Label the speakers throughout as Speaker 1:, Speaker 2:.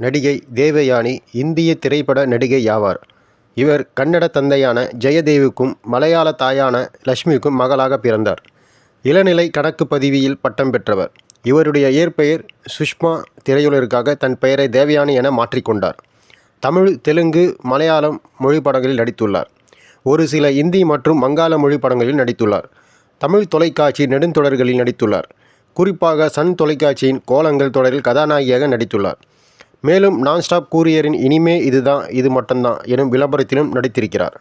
Speaker 1: நடிகை தேவயானி இந்திய திரைப்பட நடிகை ஆவார். இவர் கன்னட தந்தையான ஜெயதேவுக்கும், மலையாள தாயான லட்சுமிக்கும் மகளாக பிறந்தார். இளநிலை கணக்கு பதிவியில் பட்டம் பெற்றவர். இவருடைய இயற்பெயர் சுஷ்மா. திரையுலகிற்காக தன் பெயரை தேவயானி என மாற்றிக்கொண்டார் தமிழ், தெலுங்கு, மலையாளம் மொழி படங்களில் நடித்துள்ளார். ஒரு சில இந்தி மற்றும் வங்காள மொழி படங்களில் நடித்துள்ளார். தமிழ் தொலைக்காட்சி நெடுந்தொடர்களில் நடித்துள்ளார். குறிப்பாக சன் தொலைக்காட்சியின் கோலங்கள் தொடரில் கதாநாயகியாக நடித்துள்ளார். மேலும் நான்ஸ்டாப் கூரியரின் இனிமே இதுதான் இது மட்டும்தான் எனும் விளம்பரத்திலும் நடித்திருக்கிறார்.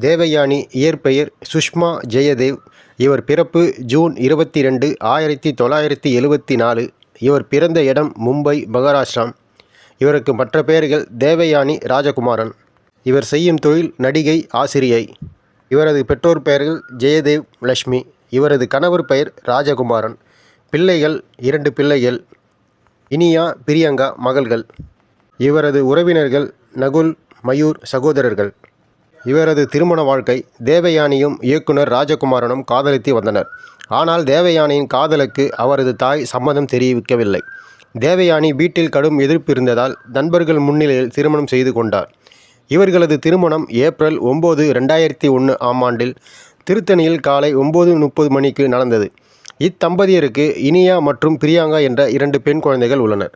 Speaker 1: தேவயானி இயற்பெயர் சுஷ்மா ஜெயதேவ். இவர் பிறப்பு ஜூன் இருபத்தி ரெண்டு ஆயிரத்தி தொள்ளாயிரத்தி எழுபத்தி நாலு. இவர் பிறந்த இடம் மும்பை, மகாராஷ்டிரா. இவருக்கு மற்ற பெயர்கள் தேவயானி ராஜகுமாரன். இவர் செய்யும் தொழில் நடிகை, ஆசிரியை. இவரது பெற்றோர் பெயர்கள் ஜெயதேவ், லட்சுமி. இவரது கணவர் பெயர் ராஜகுமாரன். பிள்ளைகள் இரண்டு பிள்ளைகள் இனியா, பிரியங்கா மகள்கள். இவரது உறவினர்கள் நகுல், மயூர் சகோதரர்கள். இவரது திருமண வாழ்க்கை தேவயானியும் இயக்குனர் ராஜகுமாரனும் காதலித்து வந்தனர். ஆனால் தேவயானியின் காதலுக்கு அவரது தாய் சம்மதம் தெரிவிக்கவில்லை. தேவயானி வீட்டில் கடும் எதிர்ப்பு இருந்ததால் நண்பர்கள் முன்னிலையில் திருமணம் செய்து கொண்டார். இவர்களது திருமணம் ஏப்ரல் ஒம்பது ரெண்டாயிரத்தி ஒன்று ஆம் ஆண்டில் திருத்தணியில் காலை ஒம்பது முப்பது மணிக்கு நடந்தது. இத்தம்பதியருக்கு இனியா மற்றும் பிரியங்கா என்ற இரண்டு பெண் குழந்தைகள் உள்ளனர்.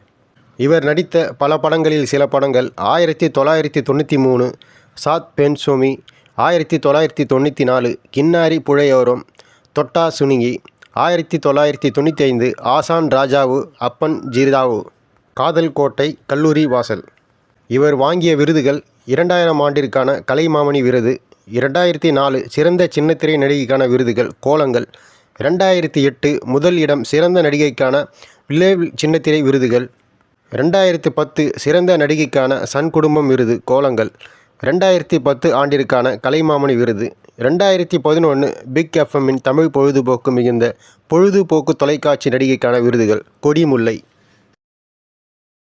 Speaker 1: இவர் நடித்த பல படங்களில் சில படங்கள் ஆயிரத்தி தொள்ளாயிரத்தி தொண்ணூற்றி மூணு சாத் பென்சோமி ஆயிரத்தி தொள்ளாயிரத்தி தொண்ணூற்றி நாலு கின்னாரி புழையோரம், தொட்டா சுனிங்கி ஆயிரத்தி தொள்ளாயிரத்தி தொண்ணூற்றி ஐந்து ஆசான் ராஜாவு அப்பன் ஜிதாவு, காதல் கோட்டை, கல்லூரி வாசல். இவர் வாங்கிய விருதுகள் இரண்டாயிரம் ஆண்டிற்கான கலைமாமணி விருது, இரண்டாயிரத்தி நாலு சிறந்த சின்னத்திரை நடிகைக்கான விருதுகள் கோலங்கள், இரண்டாயிரத்து எட்டு முதல் இடம் சிறந்த நடிகைக்கான வில்லேவில் சின்னத்திரை விருதுகள், இரண்டாயிரத்து பத்து சிறந்த நடிகைக்கான சன் குடும்பம் விருது கோலங்கள், ரெண்டாயிரத்தி பத்து ஆண்டிற்கான கலைமாமணி விருது, ரெண்டாயிரத்தி பதினொன்று பிக் எஃப்எம்மின் தமிழ் பொழுதுபோக்கு மிகுந்த பொழுதுபோக்கு தொலைக்காட்சி நடிகைக்கான விருதுகள். கொடிமுல்லை